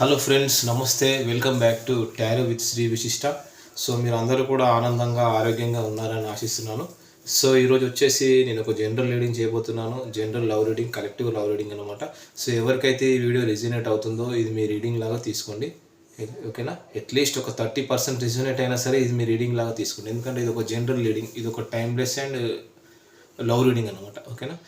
Hello friends నమస్తే. Welcome back to tarot with Sri Vishishta so మీరు అందరూ కూడా ఆనందంగా ఆరోగ్యంగా ఉన్నారని ఆశిస్తున్నాను. సో ఈరోజు వచ్చేసి నేను ఒక జనరల్ రీడింగ్ చేయబోతున్నాను. General love reading collective love reading అనమాట సో ఎవరికైతే ఈ వీడియో రిజినేట్ అవుతుందో ఇది మీ రీడింగ్ లాగా తీసుకోండి. ఓకేనా అట్లీస్ట్ ఒక థర్టీ పర్సెంట్ రిజినేట్ అయినా సరే ఇది మీ రీడింగ్ లాగా తీసుకోండి. ఎందుకంటే ఇది ఒక జనరల్ రీడింగ్ ఇది ఒక టైమ్లెస్ అండ్ లవ్ రీడింగ్ అనమాట ఓకేనా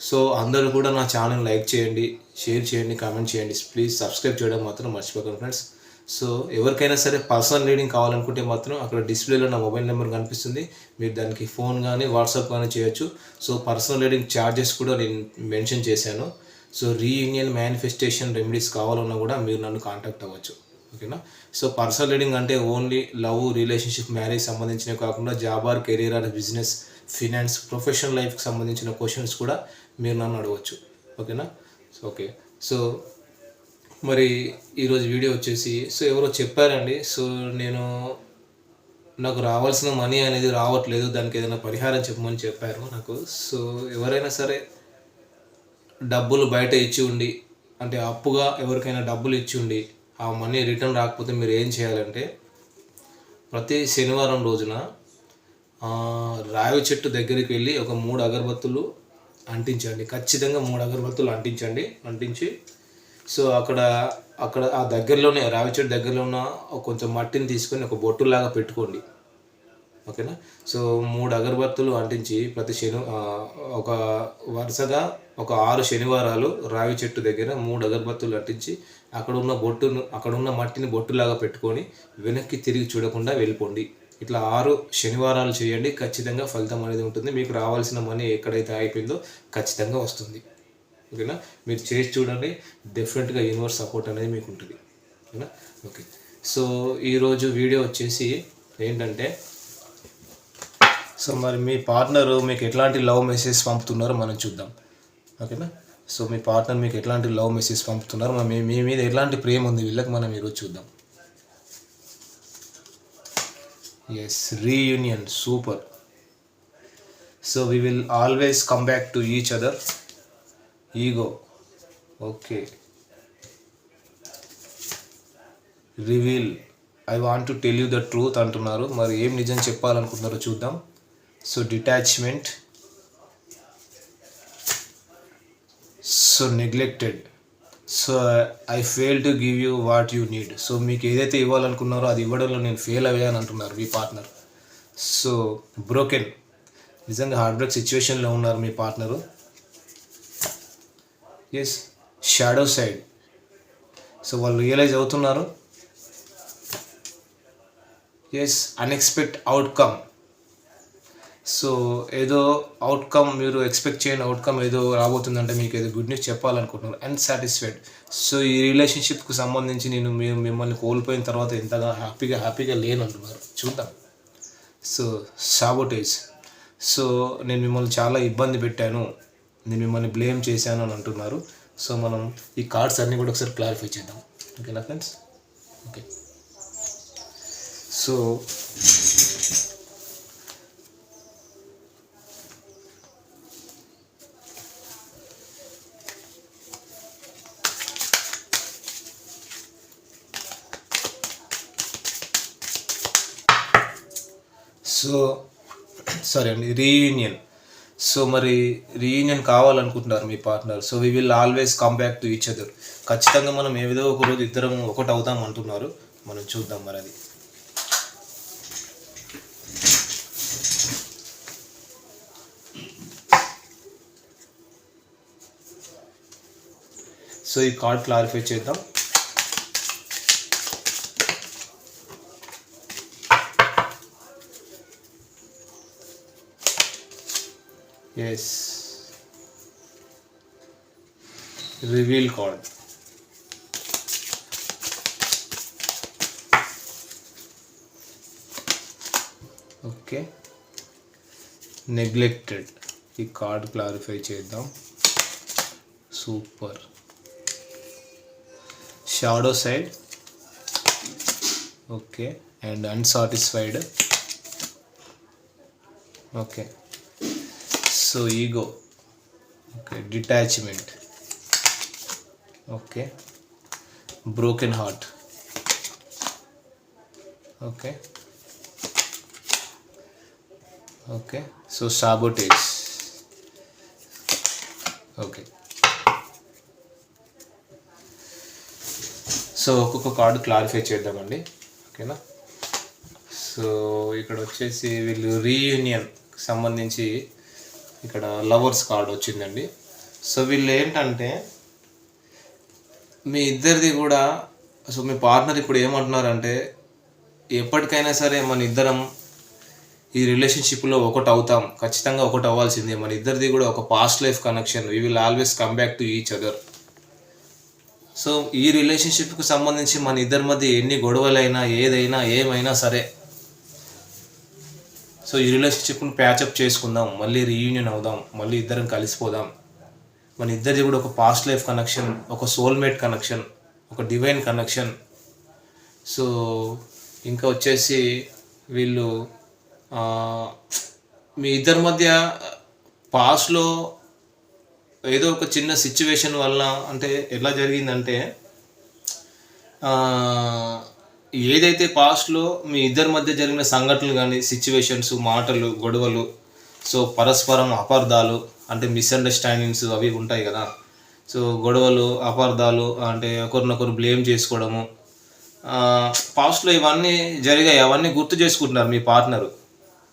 సో అందరూ కూడా నా ఛానల్ లైక్ చేయండి షేర్ చేయండి కామెంట్ చేయండి. ప్లీజ్ సబ్స్క్రైబ్ చేయడం మాత్రం మర్చిపోకండి ఫ్రెండ్స్ సో ఎవరికైనా సరే పర్సనల్ రీడింగ్ కావాలనుకుంటే మాత్రం అక్కడ డిస్ప్లేలో నా మొబైల్ నెంబర్ కనిపిస్తుంది. మీరు దానికి ఫోన్ కానీ వాట్సాప్ కానీ చేయొచ్చు. సో పర్సనల్ రీడింగ్ ఛార్జెస్ కూడా నేను మెన్షన్ చేశాను. సో రీయూనియన్ మేనిఫెస్టేషన్ రెమెడీస్ కావాలన్నా కూడా మీరు నన్ను కాంటాక్ట్ అవ్వచ్చు. ఓకేనా సో పర్సనల్ రీడింగ్ అంటే ఓన్లీ లవ్ రిలేషన్షిప్ మ్యారేజ్ సంబంధించినవి కాకుండా job or career or business finance professional లైఫ్కి సంబంధించిన క్వశ్చన్స్ కూడా మీరు నన్ను అడగవచ్చు ఓకేనా? So okay. సో మరి ఈరోజు వీడియో వచ్చేసి సో ఎవరో చెప్పారండి. సో నేను నాకు రావాల్సిన మనీ అనేది రావట్లేదు. దానికి ఏదైనా పరిహారం చెప్పమని చెప్పారు నాకు. సో ఎవరైనా సరే డబ్బులు బయట ఇచ్చి ఉండి అంటే అప్పుగా ఎవరికైనా డబ్బులు ఇచ్చి ఉండి ఆ మనీ రిటర్న్ రాకపోతే మీరు ఏం చేయాలంటే ప్రతి శనివారం రోజున రాయి రావి చెట్టు దగ్గరికి వెళ్ళి ఒక మూడు అగరబత్తులు అంటించండి. ఖచ్చితంగా మూడు అగరబత్తులు అంటించండి. అంటించి సో అక్కడ అక్కడ ఆ దగ్గరలోనే రావి చెట్టు దగ్గరలో ఉన్న కొంచెం మట్టిని తీసుకొని ఒక బొట్టులాగా పెట్టుకోండి. ఓకేనా? సో మూడు అగరబత్తులు అంటించి ప్రతి శని ఒక వరుసగా ఒక ఆరు శనివారాలు రావి చెట్టు దగ్గర మూడు అగరబత్తులు అంటించి అక్కడ ఉన్న బొట్టును అక్కడ ఉన్న మట్టిని బొట్టులాగా పెట్టుకొని వెనక్కి తిరిగి చూడకుండా వెళ్ళిపోండి. ఇట్లా ఆరు శనివారాలు చేయండి ఖచ్చితంగా ఫలితం అనేది ఉంటుంది. మీకు రావాల్సిన మనీ ఎక్కడైతే అయిపోయిందో ఖచ్చితంగా వస్తుంది. ఓకేనా? మీరు చేసి చూడండి. డెఫినెట్గా యూనివర్స్ సపోర్ట్ అనేది మీకు ఉంటుంది. ఓకేనా? ఓకే. సో ఈరోజు వీడియో వచ్చేసి ఏంటంటే సో మరి మీ పార్ట్నర్ మీకు ఎట్లాంటి లవ్ మెసేజ్ పంపుతున్నారో మనం చూద్దాం. ఓకేనా? సో మీ పార్ట్నర్ మీకు ఎట్లాంటి లవ్ మెసేజ్ పంపుతున్నారో మరి మీ మీ మీద ఎట్లాంటి ప్రేమ ఉంది వీళ్ళకి మనం ఈరోజు చూద్దాం. Yes reunion super so we will always come back to each other ego okay reveal I want to tell you the truth అంటున్నారు. మరి ఏం నిజం చెప్పాలనుకుంటున్నారో చూద్దాం. So detachment so neglected so I fail to give you what you need so మీకు ఏదైతే ఇవ్వాలనుకున్నారో అది ఇవ్వడంలో నేను ఫెయిల్ అయ్యాను అంటున్నారు మీ పార్ట్నర్ సో బ్రోకెన్ నిజంగా హార్డ్ బ్రేక్ సిచ్యువేషన్లో ఉన్నారు మీ partner yes shadow side so వాళ్ళు రియలైజ్ అవుతున్నారు. ఎస్ అన్ఎక్స్పెక్ట్ అవుట్కమ్ సో ఏదో అవుట్కమ్ మీరు ఎక్స్పెక్ట్ చేయని అవుట్కమ్ ఏదో రాబోతుందంటే మీకు ఏదో గుడ్ న్యూస్ చెప్పాలనుకుంటున్నారు. అన్సాటిస్ఫైడ్ సో ఈ రిలేషన్షిప్కి సంబంధించి నేను మేము మిమ్మల్ని కోల్పోయిన తర్వాత ఎంతగా హ్యాపీగా హ్యాపీగా లేను అంటున్నారు చూద్దాం. సో సాబోటేజ్ సో నేను మిమ్మల్ని చాలా ఇబ్బంది పెట్టాను. నేను మిమ్మల్ని బ్లేమ్ చేశాను అని అంటున్నారు. సో మనం ఈ కార్డ్స్ అన్నీ కూడా ఒకసారి క్లారిఫై చేద్దాం. ఓకేనా friends okay so so sorry అండి రీయూనియన్ సో మరి రీయూనియన్ కావాలనుకుంటున్నారు మీ partner so we will always come back to each other ఖచ్చితంగా మనం ఏదో ఒక రోజు ఇద్దరం ఒకటి అవుతాం అంటున్నారు. మనం చూద్దాం మరి అది. సో ఈ కార్డ్ క్లారిఫై చేద్దాం. Yes reveal card okay neglected ఈ కార్డ్ క్లారిఫై చేద్దాం. Super shadow side okay and unsatisfied okay so ego. Okay detachment okay broken heart okay okay so sabotage okay so ఒక్కొక్క కార్డు క్లారిఫై చేద్దామండి. ఓకేనా so ఇక్కడ వచ్చేసి వీళ్ళు reunion సంబంధించి ఇక్కడ లవర్స్ కార్డు వచ్చిందండి. సో వీళ్ళు ఏంటంటే మీ ఇద్దరిది కూడా సో మీ పార్ట్నర్ ఇప్పుడు ఏమంటున్నారంటే ఎప్పటికైనా సరే మన ఇద్దరం ఈ రిలేషన్షిప్లో ఒకటి అవుతాం ఖచ్చితంగా ఒకటి అవ్వాల్సిందే. మన ఇద్దరిది కూడా ఒక past life connection we will always come back to each other so ఈ రిలేషన్షిప్కి సంబంధించి మన ఇద్దరి మధ్య ఎన్ని గొడవలైనా ఏదైనా ఏమైనా సరే సో ఈ రిలేషన్షిప్ను ప్యాచప్ చేసుకుందాం మళ్ళీ రీయూనియన్ అవుదాం మళ్ళీ ఇద్దరం కలిసిపోదాం. మన ఇద్దరిది కూడా ఒక పాస్ట్ లైఫ్ కనెక్షన్ ఒక సోల్మేట్ కనెక్షన్ ఒక డివైన్ కనెక్షన్ సో ఇంకా వచ్చేసి వీళ్ళు మీ ఇద్దరి మధ్య పాస్ట్లో ఏదో ఒక చిన్న సిచ్యువేషన్ వల్ల అంటే ఎలా జరిగిందంటే ఏదైతే పాస్ట్లో మీ ఇద్దరి మధ్య జరిగిన సంఘటనలు కానీ సిచ్యువేషన్స్ మాటలు గొడవలు సో పరస్పరం అపార్థాలు అంటే మిస్అండర్స్టాండింగ్స్ అవి ఉంటాయి కదా. సో గొడవలు అపార్థాలు అంటే ఒకరినొకరు బ్లేమ్ చేసుకోవడము పాస్ట్లో ఇవన్నీ జరిగాయి అవన్నీ గుర్తు చేసుకుంటున్నారు మీ పార్ట్నరు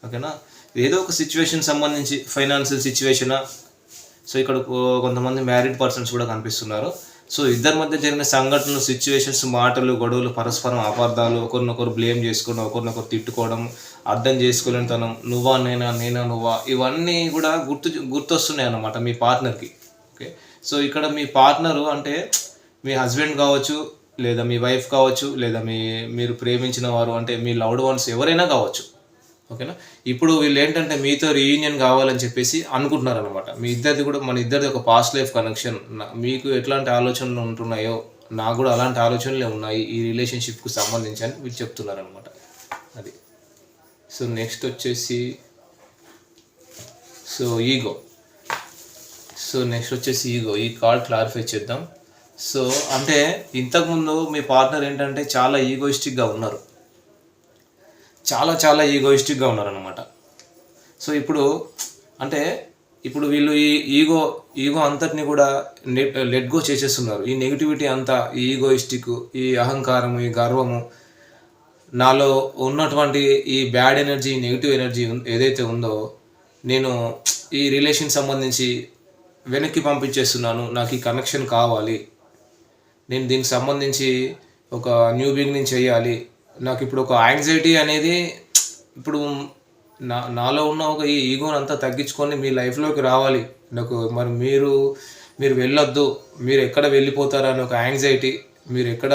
ఓకేనా ఏదో ఒక సిచ్యువేషన్ సంబంధించి ఫైనాన్షియల్ సిచ్యువేషనా సో ఇక్కడ కొంతమంది మ్యారీడ్ పర్సన్స్ కూడా కనిపిస్తున్నారు. సో ఇద్దరి మధ్య జరిగిన సంఘటనలు సిచ్యువేషన్స్ మాటలు గొడవలు పరస్పరం అపార్థాలు ఒకరినొకరు బ్లేమ్ చేసుకోవడం ఒకరినొకరు తిట్టుకోవడం అర్థం చేసుకోలేని తనం నువ్వా నేనా నేనా నువ్వా ఇవన్నీ కూడా గుర్తు గుర్తొస్తున్నాయి అన్నమాట మీ పార్ట్నర్కి ఓకే సో ఇక్కడ మీ పార్ట్నరు అంటే మీ హస్బెండ్ కావచ్చు లేదా మీ వైఫ్ కావచ్చు లేదా మీ మీరు ప్రేమించిన వారు అంటే మీ లవ్డ్ వన్స్ ఎవరైనా కావచ్చు. ఓకేనా? ఇప్పుడు వీళ్ళు ఏంటంటే మీతో రీయూనియన్ కావాలని చెప్పేసి అనుకుంటున్నారు అనమాట మీ ఇద్దరిది కూడా మన ఇద్దరిది ఒక పాస్ట్ లైఫ్ కనెక్షన్ మీకు ఎట్లాంటి ఆలోచనలు ఉంటున్నాయో నాకు కూడా అలాంటి ఆలోచనలే ఉన్నాయి ఈ రిలేషన్షిప్కు సంబంధించి అని వీళ్ళు చెప్తున్నారు అనమాట అది. సో నెక్స్ట్ వచ్చేసి సో ఈగో సో నెక్స్ట్ వచ్చేసి ఈగో ఈ కార్డ్ క్లారిఫై చేద్దాం. సో అంటే ఇంతకుముందు మీ పార్ట్నర్ ఏంటంటే చాలా ఈగోయిస్టిక్గా ఉన్నారు. చాలా చాలా ఈగోయిస్టిక్గా ఉన్నారనమాట సో ఇప్పుడు అంటే ఇప్పుడు వీళ్ళు ఈ ఈగో ఈగో అంతటిని కూడా నెట్ లెట్ గో చేసేస్తున్నారు. ఈ నెగిటివిటీ అంతా ఈ ఈగోయిస్టిక్ ఈ అహంకారము ఈ గర్వము నాలో ఉన్నటువంటి ఈ బ్యాడ్ ఎనర్జీ నెగిటివ్ ఎనర్జీ ఏదైతే ఉందో నేను ఈ రిలేషన్ సంబంధించి వెనక్కి పంపించేస్తున్నాను నాకు ఈ కనెక్షన్ కావాలి నేను దీనికి సంబంధించి ఒక న్యూ బిగినింగ్ చేయాలి నాకు ఇప్పుడు ఒక యాంగ్జైటీ అనేది ఇప్పుడు నా నాలో ఉన్న ఒక ఈ ఈగోని అంతా తగ్గించుకొని మీ లైఫ్లోకి రావాలి. నాకు మరి మీరు మీరు వెళ్ళొద్దు. మీరు ఎక్కడ వెళ్ళిపోతారని ఒక యాంగ్జైటీ మీరు ఎక్కడ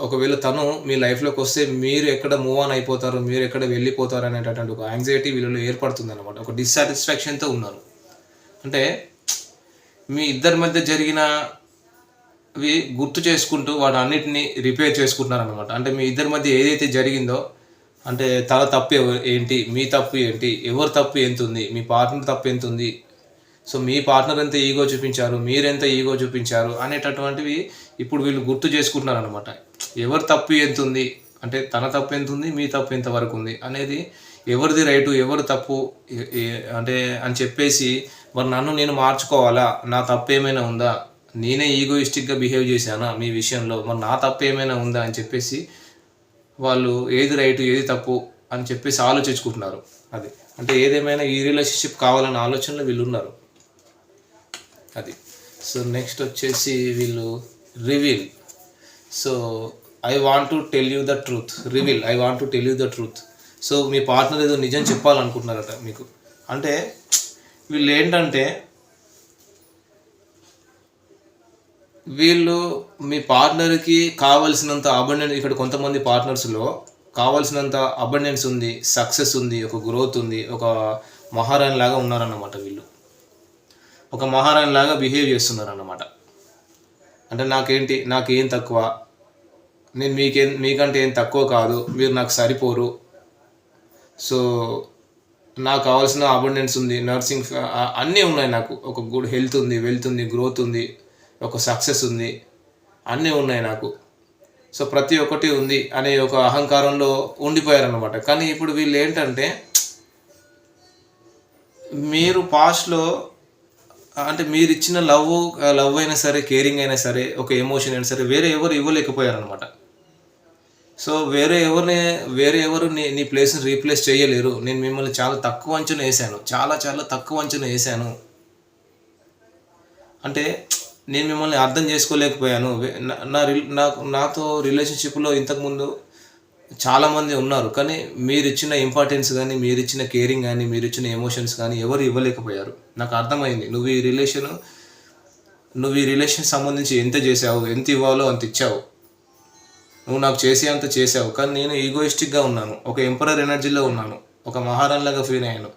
ఒకవేళ తను మీ లైఫ్లోకి వస్తే మీరు ఎక్కడ మూవ్ ఆన్ అయిపోతారు మీరు ఎక్కడ వెళ్ళిపోతారు అనేటటువంటి ఒక యాంగ్జైటీ వీళ్ళలో ఏర్పడుతుంది అనమాట ఒక డిస్సాటిస్ఫాక్షన్తో ఉన్నారు. అంటే మీ ఇద్దరి మధ్య జరిగిన అవి గుర్తు చేసుకుంటూ వాటి అన్నిటిని రిపేర్ చేసుకుంటున్నారు అనమాట అంటే మీ ఇద్దరి మధ్య ఏదైతే జరిగిందో అంటే తల తప్పు ఏంటి మీ తప్పు ఏంటి ఎవరి తప్పు ఎంత ఉంది మీ పార్ట్నర్ తప్పు ఎంత ఉంది సో మీ పార్ట్నర్ ఎంత ఈగో చూపించారు మీరెంత ఈగో చూపించారు అనేటటువంటివి ఇప్పుడు వీళ్ళు గుర్తు చేసుకుంటున్నారు అనమాట ఎవరి తప్పు ఎంత ఉంది అంటే తన తప్పు ఎంత ఉంది మీ తప్పు ఎంత వరకు ఉంది అనేది ఎవరిది రైటు ఎవరి తప్పు అంటే అని చెప్పేసి మరి నన్ను నేను మార్చుకోవాలా నా తప్పు ఏమైనా ఉందా నేనే ఈగోయిస్టిక్గా బిహేవ్ చేశానా? మీ విషయంలో. మరి నా తప్పు ఏమైనా ఉందా అని చెప్పేసి వాళ్ళు ఏది రైటు ఏది తప్పు అని చెప్పేసి ఆలోచించుకుంటున్నారు. అది. అంటే ఏదేమైనా ఈ రిలేషన్షిప్ కావాలన్న ఆలోచనలో వీళ్ళు ఉన్నారు. అది. సో నెక్స్ట్ వచ్చేసి వీళ్ళు reveal so I want to tell you the truth reveal I want to tell you the truth so me partner ఏదో నిజం చెప్పాలనుకుంటున్నారట మీకు. అంటే వీళ్ళు ఏంటంటే వీళ్ళు మీ పార్ట్నర్కి కావలసినంత అబండెన్స్ ఇక్కడ కొంతమంది పార్ట్నర్స్లో కావాల్సినంత అబండెన్స్ ఉంది సక్సెస్ ఉంది ఒక గ్రోత్ ఉంది ఒక మహారాణి లాగా ఉన్నారన్నమాట వీళ్ళు. ఒక మహారాణి లాగా బిహేవ్ చేస్తున్నారు అన్నమాట అంటే నాకేంటి నాకేం తక్కువ నేను మీకేం మీకంటే ఏం తక్కువ కాదు మీరు నాకు సరిపోరు. సో నాకు కావాల్సిన అబండెన్స్ ఉంది నర్సింగ్ అన్నీ ఉన్నాయి నాకు. ఒక గుడ్ హెల్త్ ఉంది వెల్త్ ఉంది గ్రోత్ ఉంది ఒక సక్సెస్ ఉంది. అన్నీ ఉన్నాయి నాకు. సో ప్రతి ఒక్కటి ఉంది అనే ఒక అహంకారంలో ఉండిపోయారనమాట కానీ ఇప్పుడు వీళ్ళు ఏంటంటే మీరు పాస్ట్లో అంటే మీరు ఇచ్చిన లవ్ లవ్ అయినా సరే కేరింగ్ అయినా సరే ఒక ఎమోషన్ అయినా సరే వేరే ఎవరు ఇవ్వలేకపోయారనమాట సో వేరే ఎవరిని వేరే ఎవరు నీ నీ ప్లేస్ని రీప్లేస్ చేయలేరు. నేను మిమ్మల్ని చాలా తక్కువ అంచనా వేసాను. చాలా చాలా తక్కువ అంచనా వేసాను. అంటే నేను మిమ్మల్ని అర్థం చేసుకోలేకపోయాను. నా- రిల్ నాకు నాతో రిలేషన్షిప్లో ఇంతకుముందు చాలామంది ఉన్నారు కానీ మీరు ఇచ్చిన ఇంపార్టెన్స్ కానీ మీరు ఇచ్చిన కేరింగ్ కానీ మీరు ఇచ్చిన ఎమోషన్స్ కానీ ఎవరు ఇవ్వలేకపోయారు. నాకు అర్థమైంది. నువ్వు ఈ రిలేషన్ నువ్వు ఈ రిలేషన్ సంబంధించి ఎంత చేసావు ఎంత ఇవ్వాలో అంత ఇచ్చావు. నువ్వు నాకు చేసే అంత చేసావు కానీ నేను ఈగోయిస్టిక్గా ఉన్నాను. ఒక ఎంపరర్ ఎనర్జీలో ఉన్నాను. ఒక మహారాణిలాగా ఫీల్ అయ్యాను.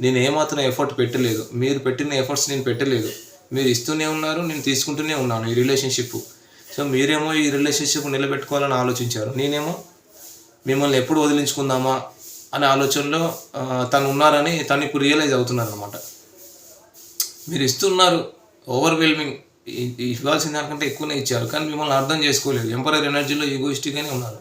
నేను ఏమాత్రం ఎఫర్ట్ పెట్టలేదు. మీరు పెట్టిన ఎఫర్ట్స్ నేను పెట్టలేదు. మీరు ఇస్తూనే ఉన్నారు నేను తీసుకుంటూనే ఉన్నాను ఈ రిలేషన్షిప్ సో మీరేమో ఈ రిలేషన్షిప్ నిలబెట్టుకోవాలని ఆలోచించారు. నేనేమో మిమ్మల్ని ఎప్పుడు వదిలించుకుందామా అనే ఆలోచనలో తను ఉన్నారని తను ఇప్పుడు రియలైజ్ అవుతున్నారు అనమాట మీరు ఇస్తున్నారు ఓవర్వెల్మింగ్ ఇవ్వాల్సిన దానికంటే ఎక్కువనే ఇచ్చారు కానీ మిమ్మల్ని అర్థం చేసుకోలేదు. ఎంపరర్ ఎనర్జీలో ఈగోయిస్టిక్గానే ఉన్నారు.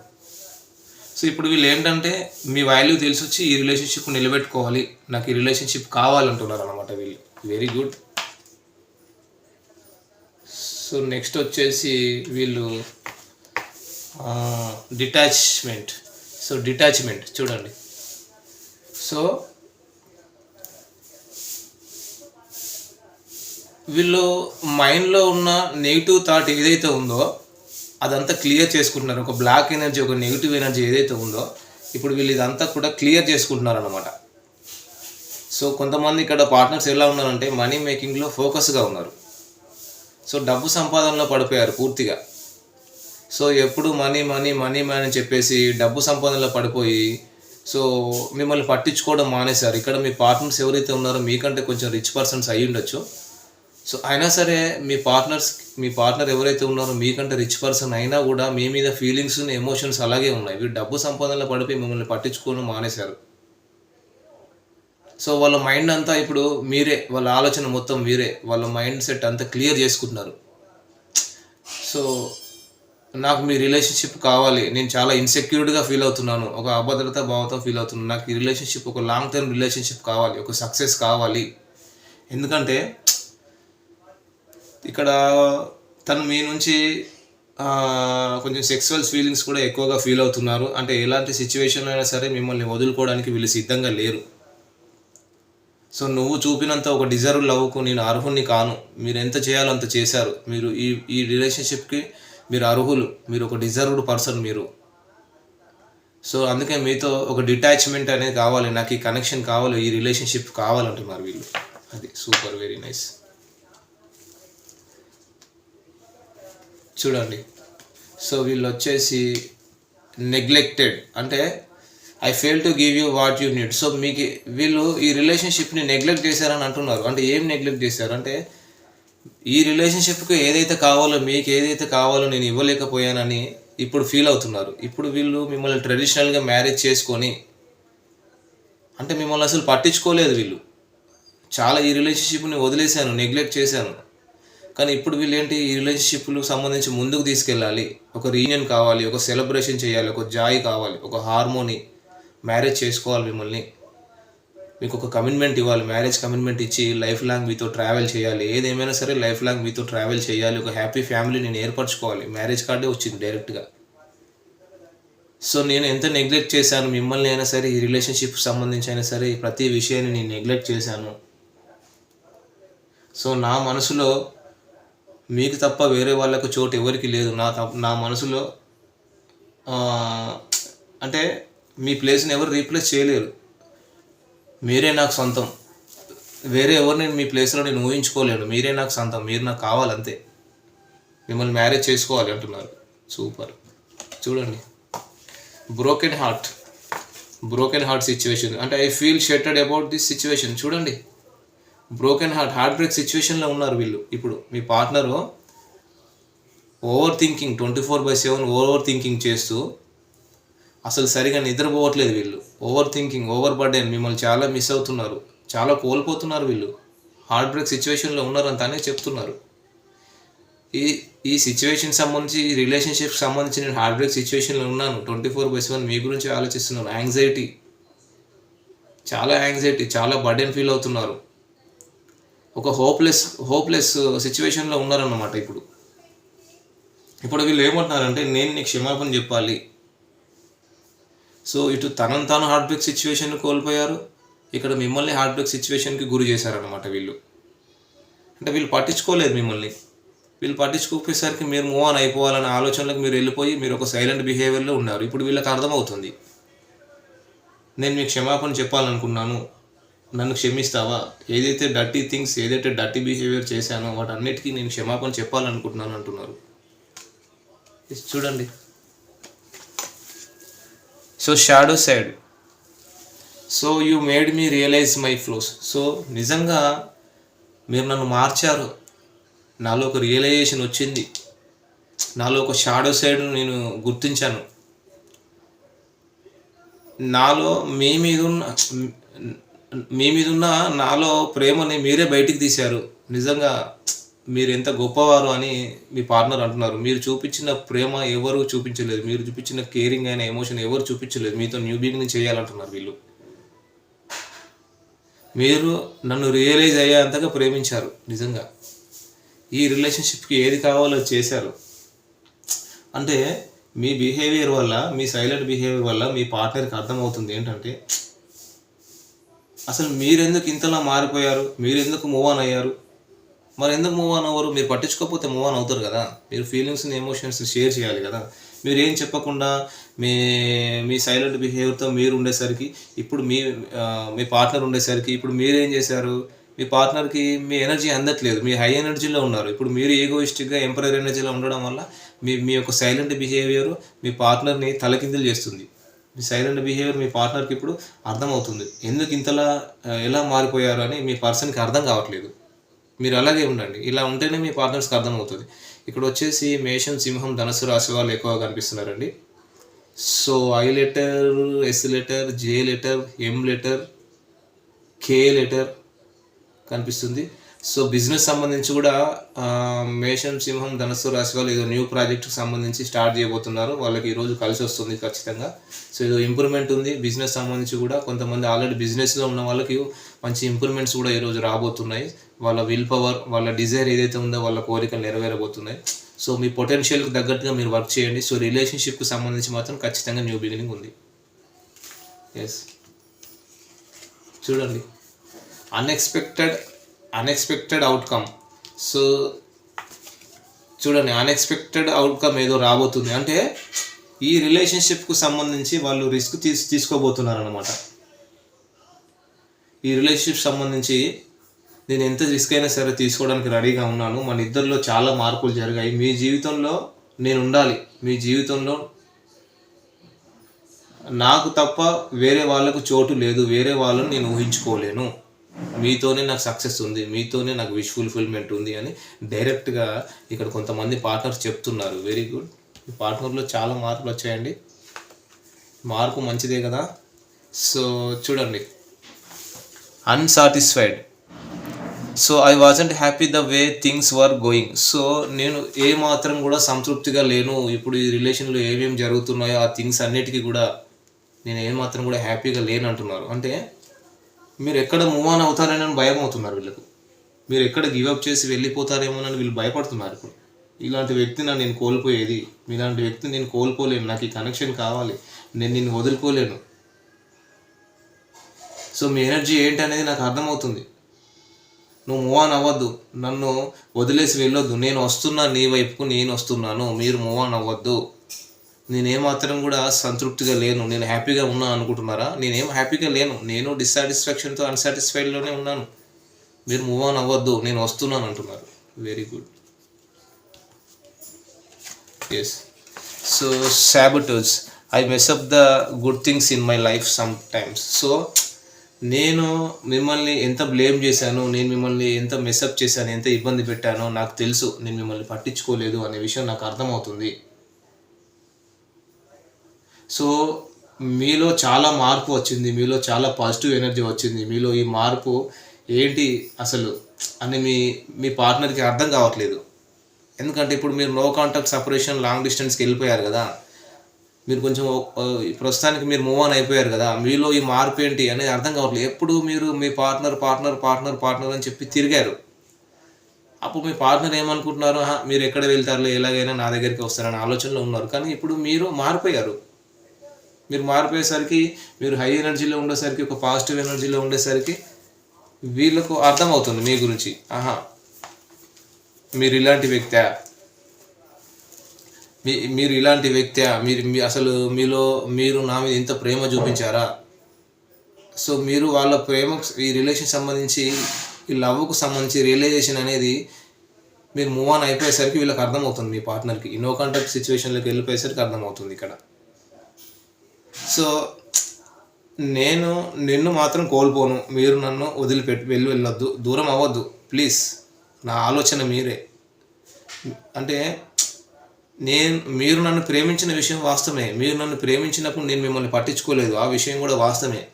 సో ఇప్పుడు వీళ్ళు ఏంటంటే మీ వాల్యూ తెలిసి వచ్చి ఈ రిలేషన్షిప్ నిలబెట్టుకోవాలి నాకు ఈ రిలేషన్షిప్ కావాలంటున్నారు అనమాట వీళ్ళు. వెరీ గుడ్ సో నెక్స్ట్ వచ్చేసి వీళ్ళు డిటాచ్మెంట్. సో డిటాచ్మెంట్ చూడండి. సో వీళ్ళు మైండ్లో ఉన్న నెగిటివ్ థాట్ ఏదైతే ఉందో అదంతా క్లియర్ చేసుకుంటున్నారు. ఒక బ్లాక్ ఎనర్జీ ఒక నెగిటివ్ ఎనర్జీ ఏదైతే ఉందో ఇప్పుడు వీళ్ళు ఇదంతా కూడా క్లియర్ చేసుకుంటున్నారు అనమాట సో కొంతమంది ఇక్కడ పార్ట్నర్స్ ఎలా ఉన్నారంటే మనీ మేకింగ్లో ఫోకస్గా ఉన్నారు. సో డబ్బు సంపాదనలో పడిపోయారు పూర్తిగా. సో ఎప్పుడు మనీ మనీ మనీ మనీ అని చెప్పేసి డబ్బు సంపాదనలో పడిపోయి సో మిమ్మల్ని పట్టించుకోవడం మానేశారు. ఇక్కడ మీ పార్ట్నర్స్ ఎవరైతే ఉన్నారో మీకంటే కొంచెం రిచ్ పర్సన్స్ అయి ఉండొచ్చు. సో అయినా సరే మీ పార్ట్నర్స్ మీ పార్ట్నర్ ఎవరైతే ఉన్నారో మీకంటే రిచ్ పర్సన్ అయినా కూడా మీ మీద ఫీలింగ్స్ ఎమోషన్స్ అలాగే ఉన్నాయి. వీళ్ళు డబ్బు సంపాదనలో పడిపోయి మిమ్మల్ని పట్టించుకోవడం మానేశారు. సో వాళ్ళ మైండ్ అంతా ఇప్పుడు మీరే వాళ్ళ ఆలోచన మొత్తం మీరే వాళ్ళ మైండ్ సెట్ అంతా క్లియర్ చేసుకుంటున్నారు. సో నాకు మీ రిలేషన్షిప్ కావాలి. నేను చాలా ఇన్సెక్యూర్డ్గా ఫీల్ అవుతున్నాను. ఒక అభద్రత భావంతో ఫీల్ అవుతున్నాను. నాకు ఈ రిలేషన్షిప్ ఒక లాంగ్ టర్మ్ రిలేషన్షిప్ కావాలి. ఒక సక్సెస్ కావాలి. ఎందుకంటే ఇక్కడ తను మీ నుంచి కొంచెం సెక్సువల్ ఫీలింగ్స్ కూడా ఎక్కువగా ఫీల్ అవుతున్నారు. అంటే ఎలాంటి సిచ్యువేషన్లో అయినా సరే మిమ్మల్ని వదులుకోవడానికి వీళ్ళు సిద్ధంగా లేరు. సో నువ్వు చూపినంత ఒక డిజర్వ్ లవ్కు నేను అర్హుని కాను. మీరు ఎంత చేయాలో అంత చేశారు. మీరు ఈ ఈ రిలేషన్షిప్కి మీరు అర్హులు. మీరు ఒక డిజర్వ్డ్ పర్సన్ మీరు. సో అందుకే మీతో ఒక డిటాచ్మెంట్ అనేది కావాలి. నాకు ఈ కనెక్షన్ కావాలి. ఈ రిలేషన్షిప్ కావాలంటున్నారు వీళ్ళు. అది సూపర్ వెరీ నైస్ చూడండి. సో వీళ్ళు వచ్చేసి నెగ్లెక్టెడ్ అంటే I fail to give you what you need so మీకు వీళ్ళు ఈ రిలేషన్షిప్ని నెగ్లెక్ట్ చేశారని అంటున్నారు. అంటే ఏం నెగ్లెక్ట్ చేశారు? అంటే ఈ రిలేషన్షిప్కి ఏదైతే కావాలో మీకు ఏదైతే కావాలో నేను ఇవ్వలేకపోయానని ఇప్పుడు ఫీల్ అవుతున్నారు. ఇప్పుడు వీళ్ళు మిమ్మల్ని ట్రెడిషనల్గా మ్యారేజ్ చేసుకొని అంటే మిమ్మల్ని అసలు పట్టించుకోలేదు వీళ్ళు. చాలా ఈ రిలేషన్షిప్ని వదిలేశాను నెగ్లెక్ట్ చేశాను. కానీ ఇప్పుడు వీళ్ళు ఏంటి? ఈ రిలేషన్షిప్లు సంబంధించి ముందుకు తీసుకెళ్ళాలి. ఒక రీయూనియన్ కావాలి ఒక సెలబ్రేషన్ చేయాలి ఒక జాయ్ కావాలి ఒక హార్మోనీ మ్యారేజ్ చేసుకోవాలి మిమ్మల్ని. మీకు ఒక కమిట్మెంట్ ఇవ్వాలి. మ్యారేజ్ కమిట్మెంట్ ఇచ్చి లైఫ్ లాంగ్ మీతో ట్రావెల్ చేయాలి. ఏదేమైనా సరే లైఫ్ లాంగ్ మీతో ట్రావెల్ చేయాలి. ఒక హ్యాపీ ఫ్యామిలీ నేను ఏర్పరచుకోవాలి. మ్యారేజ్ కార్డే వచ్చింది డైరెక్ట్గా సో నేను ఎంత నెగ్లెక్ట్ చేశాను మిమ్మల్ని అయినా సరే ఈ రిలేషన్షిప్ సంబంధించి అయినా సరే ప్రతి విషయాన్ని నేను నెగ్లెక్ట్ చేశాను. సో నా మనసులో మీకు తప్ప వేరే వాళ్ళకు చోటు ఎవరికి లేదు. నా తప్ప నా మనసులో అంటే మీ ప్లేస్ని ఎవరు రీప్లేస్ చేయలేరు. మీరే నాకు సొంతం. వేరే ఎవరిని మీ ప్లేస్లో నేను ఊహించుకోలేను. మీరే నాకు సొంతం. మీరు నాకు కావాలంతే. మిమ్మల్ని మ్యారేజ్ చేసుకోవాలి అంటున్నారు. సూపర్ చూడండి. Broken heart broken heart situation అంటే I feel shattered about this situation చూడండి. బ్రోకెన్ హార్ట్ హార్ట్ బ్రేక్ సిచ్యువేషన్లో ఉన్నారు వీళ్ళు. ఇప్పుడు మీ partner over thinking twenty four by seven over thinking చేస్తూ అసలు సరిగా నిద్రపోవట్లేదు వీళ్ళు. ఓవర్ థింకింగ్ ఓవర్ బర్డెన్ మిమ్మల్ని చాలా మిస్ అవుతున్నారు. చాలా కోల్పోతున్నారు వీళ్ళు. హార్ట్ బ్రేక్ సిచ్యువేషన్లో ఉన్నారని తనే చెప్తున్నారు. ఈ ఈ సిచ్యువేషన్ సంబంధించి ఈ రిలేషన్షిప్ సంబంధించి నేను హార్ట్ బ్రేక్ సిచ్యువేషన్లో ఉన్నాను. ట్వంటీ ఫోర్ బై సెవెన్ మీ గురించి ఆలోచిస్తున్నాను. యాంగ్జైటీ చాలా యాంగ్జైటీ చాలా బర్డెన్ ఫీల్ అవుతున్నారు. ఒక హోప్లెస్ హోప్లెస్ సిచ్యువేషన్లో ఉన్నారన్నమాట ఇప్పుడు. ఇప్పుడు వీళ్ళు ఏమంటున్నారంటే నేను నీకు క్షమాపణ చెప్పాలి. సో ఇటు తనను తాను హార్ట్ బ్రేక్ సిచ్యువేషన్ కోల్పోయారు. ఇక్కడ మిమ్మల్ని హార్ట్ బ్రేక్ సిచ్యువేషన్కి గురి చేశారనమాట వీళ్ళు. అంటే వీళ్ళు పట్టించుకోలేదు మిమ్మల్ని. వీళ్ళు పట్టించుకోపోయేసరికి మీరు మూవ్ ఆన్ అయిపోవాలనే ఆలోచనలకు మీరు వెళ్ళిపోయి మీరు ఒక సైలెంట్ బిహేవియర్లో ఉన్నారు. ఇప్పుడు వీళ్ళకి అర్థమవుతుంది. నేను మీకు క్షమాపణ చెప్పాలనుకున్నాను. నన్ను క్షమిస్తావా? ఏదైతే డర్టీ థింగ్స్ ఏదైతే డర్టీ బిహేవియర్ చేశానో వాటన్నిటికీ నేను క్షమాపణ చెప్పాలనుకుంటున్నాను అంటున్నారు. చూడండి. So shadow side so you made me realize my flaws so నిజంగా మీరు నన్ను మార్చారు. నాలో ఒక రియలైజేషన్ వచ్చింది. నాలో ఒక షాడో సైడ్ నేను గుర్తించాను. నాలో మీ మీద ఉన్న మీ మీద ఉన్న నాలో ప్రేమని మీరే బయటికి తీశారు. నిజంగా మీరు ఎంత గొప్పవారు అని మీ పార్ట్నర్ అంటున్నారు. మీరు చూపించిన ప్రేమ ఎవరు చూపించలేదు. మీరు చూపించిన కేరింగ్ అయిన ఎమోషన్ ఎవరు చూపించలేదు. మీతో న్యూ బిగినింగ్ చేయాలంటున్నారు వీళ్ళు. మీరు నన్ను రియలైజ్ అయ్యేంతగా ప్రేమించారు నిజంగా. ఈ రిలేషన్షిప్కి ఏది కావాలో చేశారు. అంటే మీ బిహేవియర్ వల్ల మీ సైలెంట్ బిహేవియర్ వల్ల మీ పార్ట్నర్కి అర్థమవుతుంది ఏంటంటే అసలు మీరెందుకు ఇంతలా మారిపోయారు? మీరెందుకు మూవ్ ఆన్ అయ్యారు? మరి ఎందుకు మూవ్ ఆన్ అవ్వరు? మీరు పట్టించుకోకపోతే మూవ్ ఆన్ అవుతారు కదా. మీరు ఫీలింగ్స్ని ఎమోషన్స్ని షేర్ చేయాలి కదా. మీరు ఏం చెప్పకుండా మీ మీ సైలెంట్ బిహేవియర్తో మీరు ఉండేసరికి ఇప్పుడు మీ మీ పార్ట్నర్ ఉండేసరికి ఇప్పుడు మీరేం చేశారు? మీ పార్ట్నర్కి మీ ఎనర్జీ అందట్లేదు. మీ హై ఎనర్జీలో ఉన్నారు. ఇప్పుడు మీరు ఈగోయిస్టిక్గా ఎంపరర్ ఎనర్జీలో ఉండడం వల్ల మీ మీ యొక్క సైలెంట్ బిహేవియర్ మీ పార్ట్నర్ని తలకిందులు చేస్తుంది. మీ సైలెంట్ బిహేవియర్ మీ పార్ట్నర్కి ఇప్పుడు అర్థమవుతుంది. ఎందుకు ఇంతలా ఎలా మారిపోయారు అని మీ పర్సన్కి అర్థం కావట్లేదు. మీరు అలాగే ఉండండి. ఇలా ఉంటేనే మీ పార్ట్నర్స్కి అర్థమవుతుంది. ఇక్కడ వచ్చేసి మేషం సింహం ధనుసు రాశి వాళ్ళు ఎక్కువగా కనిపిస్తున్నారండి. So I letter S letter J letter M letter K letter కనిపిస్తుంది. సో బిజినెస్ సంబంధించి కూడా మేషం సింహం ధనుస్సు రాశి వాళ్ళు ఏదో న్యూ ప్రాజెక్ట్కి సంబంధించి స్టార్ట్ చేయబోతున్నారు. వాళ్ళకి ఈరోజు కలిసి వస్తుంది ఖచ్చితంగా. సో ఏదో ఇంప్రూవ్మెంట్ ఉంది. బిజినెస్ సంబంధించి కూడా కొంతమంది ఆల్రెడీ బిజినెస్లో ఉన్న వాళ్ళకి మంచి ఇంప్రూవ్మెంట్స్ కూడా ఈరోజు రాబోతున్నాయి. వాళ్ళ విల్ పవర్ వాళ్ళ డిజైర్ ఏదైతే ఉందో వాళ్ళ కోరికలు నెరవేరబోతున్నాయి. సో మీ పొటెన్షియల్కి తగ్గట్టుగా మీరు వర్క్ చేయండి. సో రిలేషన్షిప్కి సంబంధించి మాత్రం ఖచ్చితంగా న్యూ బిగినింగ్ ఉంది. ఎస్ చూడండి. అన్ఎక్స్పెక్టెడ్ అన్ఎక్స్పెక్టెడ్ అవుట్కమ్ సో చూడండి. అన్ఎక్స్పెక్టెడ్ అవుట్కమ్ ఏదో రాబోతుంది. అంటే ఈ రిలేషన్షిప్కు సంబంధించి వాళ్ళు రిస్క్ తీసు తీసుకోబోతున్నారు అనమాట ఈ రిలేషన్షిప్ సంబంధించి నేను ఎంత రిస్క్ అయినా సరే తీసుకోవడానికి రెడీగా ఉన్నాను. మన ఇద్దరిలో చాలా మార్పులు జరిగాయి. మీ జీవితంలో నేను ఉండాలి. మీ జీవితంలో నాకు తప్ప వేరే వాళ్ళకు చోటు లేదు. వేరే వాళ్ళని నేను ఊహించుకోలేను. మీతోనే నాకు సక్సెస్ ఉంది. మీతోనే నాకు విష్ ఫుల్ఫిల్మెంట్ ఉంది అని డైరెక్ట్గా ఇక్కడ కొంతమంది పార్ట్నర్స్ చెప్తున్నారు. వెరీ గుడ్ ఈ పార్ట్నర్లో చాలా మార్పులు వచ్చాయండి. మార్పు మంచిదే కదా? సో చూడండి. Unsatisfied so I wasn't happy the way things were going so నేను ఏ మాత్రం కూడా సంతృప్తిగా లేను. ఇప్పుడు ఈ రిలేషన్లో ఏమేమి జరుగుతున్నాయో ఆ థింగ్స్ అన్నిటికీ కూడా నేను ఏ మాత్రం కూడా హ్యాపీగా లేను అంటున్నారు. అంటే మీరు ఎక్కడ మూవ్ ఆన్ అవుతారేనని భయం అవుతున్నారు వీళ్ళకు. మీరు ఎక్కడ గివప్ చేసి వెళ్ళిపోతారేమోనని వీళ్ళు భయపడుతున్నారు ఇప్పుడు. ఇలాంటి వ్యక్తిని నేను కోల్పోయేది ఇలాంటి వ్యక్తిని నేను కోల్పోలేను. నాకు ఈ కనెక్షన్ కావాలి. నేను నిన్ను వదులుకోలేను. సో మీ ఎనర్జీ ఏంటి అనేది నాకు అర్థమవుతుంది. నువ్వు మూవ్ ఆన్ అవ్వద్దు. నన్ను వదిలేసి వెళ్ళొద్దు. నేను వస్తున్నా నీ వైపుకు నేను వస్తున్నాను. మీరు మూవ్ ఆన్ అవ్వద్దు. నేనేమాత్రం కూడా సంతృప్తిగా లేను. నేను హ్యాపీగా ఉన్నా అనుకుంటున్నారా? నేనేం హ్యాపీగా లేను. నేను డిస్సాటిస్ఫాక్షన్తో అన్సాటిస్ఫైడ్లోనే ఉన్నాను. మీరు మూవ్ ఆన్ అవ్వద్దు. నేను వస్తున్నాను అంటున్నారు. Very good yes so sabotage I mess up the good things in my life sometimes so నేను మిమ్మల్ని ఎంత బ్లేమ్ చేశాను నేను మిమ్మల్ని ఎంత మెస్అప్ చేశాను ఎంత ఇబ్బంది పెట్టానో నాకు తెలుసు. నేను మిమ్మల్ని పట్టించుకోలేదు అనే విషయం నాకు అర్థమవుతుంది. సో మీలో చాలా మార్పు వచ్చింది. మీలో చాలా పాజిటివ్ ఎనర్జీ వచ్చింది. మీలో ఈ మార్పు ఏంటి అసలు అని మీ మీ పార్ట్నర్కి అర్థం కావట్లేదు. ఎందుకంటే ఇప్పుడు మీరు నో కాంటాక్ట్ సపరేషన్ లాంగ్ డిస్టెన్స్కి వెళ్ళిపోయారు కదా. మీరు కొంచెం ప్రస్తుతానికి మీరు మూవ్ ఆన్ అయిపోయారు కదా మీలో ఈ మార్పు ఏంటి అనేది అర్థం కావట్లేదు. ఎప్పుడు మీరు మీ పార్ట్నర్ పార్ట్నర్ పార్ట్నర్ పార్ట్నర్ అని చెప్పి తిరిగారు. అప్పుడు మీ పార్ట్నర్ ఏమనుకుంటున్నారు? "ఆహా, మీరు ఎక్కడ వెళ్తారులే ఎలాగైనా నా దగ్గరికి వస్తారని ఆలోచనలో ఉన్నారు. కానీ ఇప్పుడు మీరు మారిపోయారు. మీరు మారిపోయేసరికి మీరు హై ఎనర్జీలో ఉండేసరికి ఒక పాజిటివ్ ఎనర్జీలో ఉండేసరికి వీళ్ళకు అర్థమవుతుంది మీ గురించి. ఆహా మీరు ఇలాంటి వ్యక్తి? మీ మీరు ఇలాంటి వ్యక్తి మీరు మీ- అసలు మీలో మీరు నా మీద ఇంత ప్రేమ చూపించారా? సో మీరు వాళ్ళ ప్రేమ ఈ రిలేషన్ సంబంధించి ఈ లవ్కు సంబంధించి రియలైజేషన్ అనేది మీరు మూవ్ ఆన్ అయిపోయేసరికి వీళ్ళకి అర్థమవుతుంది మీ పార్ట్నర్కి ఇన్నో కాంటాక్ట్ సిచ్యువేషన్లోకి వెళ్ళిపోయేసరికి అర్థమవుతుంది ఇక్కడ. సో నేను నిన్ను మాత్రం కోల్పోను. మీరు నన్ను వదిలిపెట్టి వెళ్ళి వెళ్ళొద్దు. దూరం అవ్వద్దు. ప్లీజ్ నా ఆలోచన మీరే. అంటే నేను మీరు నన్ను ప్రేమించిన విషయం వాస్తవమే. మీరు నన్ను ప్రేమించినప్పుడు నేను మిమ్మల్ని పట్టించుకోలేదు. ఆ విషయం కూడా వాస్తవమే.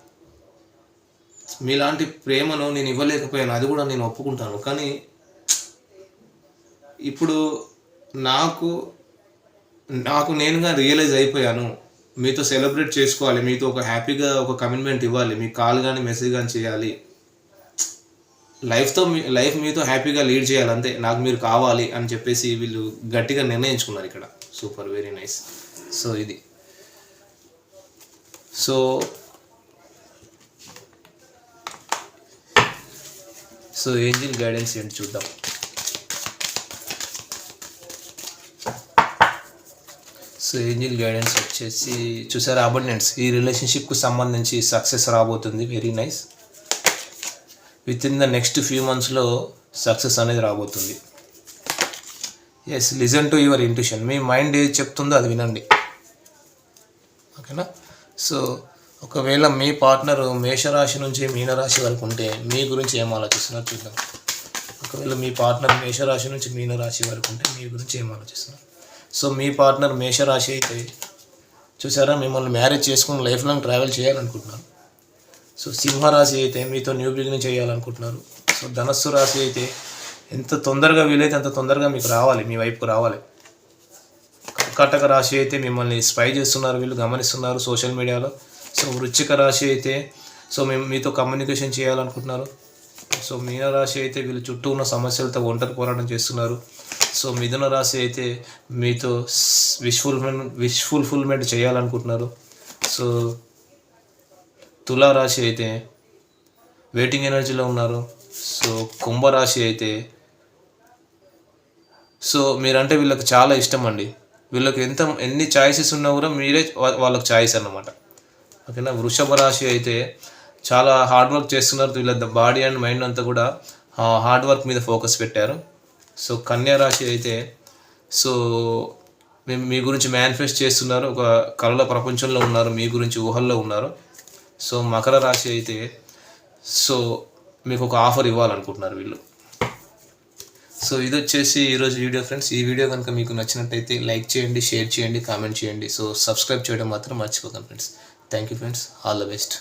మీలాంటి ప్రేమను నేను ఇవ్వలేకపోయాను. అది కూడా నేను ఒప్పుకుంటాను. కానీ ఇప్పుడు నాకు నాకు నేనుగా రియలైజ్ అయిపోయాను. మీతో సెలబ్రేట్ చేసుకోవాలి. మీతో ఒక హ్యాపీగా ఒక కమిట్మెంట్ ఇవ్వాలి. మీ కాల్ కానీ మెసేజ్ కానీ చేయాలి. లైఫ్తో మీ లైఫ్ మీతో హ్యాపీగా లీడ్ చేయాలి అంతే. నాకు మీరు కావాలి అని చెప్పేసి వీళ్ళు గట్టిగా నిర్ణయించుకున్నారు ఇక్కడ. Super very nice. సో ఇది. సో సో ఏంజిల్ గైడెన్స్ ఏంటి చూద్దాం. సో ఏంజిల్ గైడెన్స్ వచ్చేసి చూసారా అబండెన్స్ ఈ రిలేషన్షిప్కి సంబంధించి సక్సెస్ రాబోతుంది. Very nice. Within the next few మంత్స్లో సక్సెస్ అనేది రాబోతుంది. Yes listen to your intuition me mind ఏది చెప్తుందో అది వినండి. ఓకేనా సో ఒకవేళ మీ పార్ట్నర్ మేషరాశి నుంచి మీనరాశి వరకు ఉంటే మీ గురించి ఏం ఆలోచిస్తున్నారు చూద్దాం. ఒకవేళ మీ పార్ట్నర్ మేషరాశి నుంచి మీనరాశి వరకు ఉంటే మీ గురించి ఏం ఆలోచిస్తున్నారు? సో మీ పార్ట్నర్ మేషరాశి అయితే చూసారా? మిమ్మల్ని మ్యారేజ్ చేసుకుని లైఫ్ లాంగ్ ట్రావెల్ చేయాలనుకుంటున్నాను సో సింహరాశి అయితే మీతో న్యూ బిగినింగ్ చేయాలనుకుంటున్నారు. సో ధనస్సు రాశి అయితే ఎంత తొందరగా వీలైతే అంత తొందరగా మీకు రావాలి మీ వైపుకు రావాలి. కర్కాటక రాశి అయితే మిమ్మల్ని స్పై చేస్తున్నారు వీళ్ళు గమనిస్తున్నారు సోషల్ మీడియాలో సో వృచ్చిక రాశి అయితే సో మేము మీతో కమ్యూనికేషన్ చేయాలనుకుంటున్నారు. సో మీనరాశి అయితే వీళ్ళు చుట్టూ ఉన్న సమస్యలతో ఒంటరి పోరాటం చేస్తున్నారు. సో మిథున రాశి అయితే మీతో విష్ఫుల్మెంట్ విష్ఫుల్ఫుల్మెంట్ చేయాలనుకుంటున్నారు. సో తులారాశి అయితే వెయిటింగ్ ఎనర్జీలో ఉన్నారు. సో కుంభరాశి అయితే సో మీరంటే వీళ్ళకి చాలా ఇష్టం అండి. వీళ్ళకి ఎంత ఎన్ని ఛాయిసెస్ ఉన్నా కూడా మీరే వా- వాళ్ళకి ఛాయిస్ అన్నమాట. ఓకేనా? వృషభ రాశి అయితే చాలా హార్డ్ వర్క్ చేస్తున్నారు వీళ్ళ బాడీ అండ్ మైండ్ అంతా కూడా హార్డ్ వర్క్ మీద ఫోకస్ పెట్టారు. సో కన్యా రాశి అయితే సో మేము మీ గురించి మేనిఫెస్ట్ చేస్తున్నారు. ఒక కళల ప్రపంచంలో ఉన్నారు. మీ గురించి ఊహల్లో ఉన్నారు. సో మకర రాశి అయితే సో మీకు ఒక ఆఫర్ ఇవ్వాలనుకుంటున్నారు వీళ్ళు. సో ఇది వచ్చేసి ఈరోజు వీడియో ఫ్రెండ్స్. ఈ వీడియో కనుక మీకు నచ్చినట్టయితే లైక్ చేయండి షేర్ చేయండి కామెంట్ చేయండి. సో సబ్స్క్రైబ్ చేయడం మాత్రం మర్చిపోకండి friends. Thank you friends. All the best.